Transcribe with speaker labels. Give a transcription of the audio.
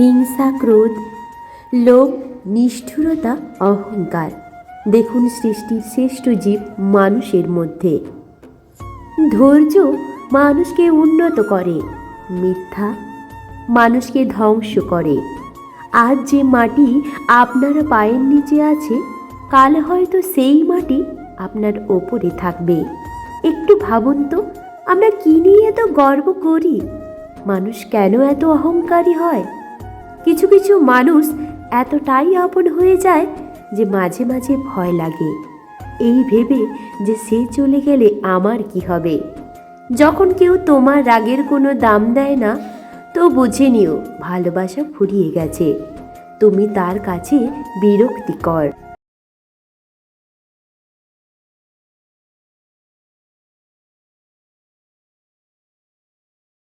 Speaker 1: হিংসা, ক্রোধ, লোভ, নিষ্ঠুরতা, অহংকার। দেখুন সৃষ্টির শ্রেষ্ঠ জীব মানুষের মধ্যে। ধৈর্য মানুষকে উন্নত করে, মিথ্যা মানুষকে ধ্বংস করে। আজ যে মাটি আপনারা পায়ের নিচে আছে, কাল হয়তো সেই মাটি আপনার ওপরে থাকবে। একটু ভাবুন তো, আমরা কি নিয়ে এত গর্ব করি? মানুষ কেন এত অহংকারী হয়? কিছু কিছু মানুষ এতটাই আপন হয়ে যায় যে মাঝে মাঝে ভয় লাগে। এই ভেবে যে সে চলে গেলে আমার কি হবে? যখন কেউ তোমার রাগের কোনো দাম দেয় না, তো বুঝে নিও ভালোবাসা ফুরিয়ে গেছে। তুমি তার কাছে বিরক্তিকর।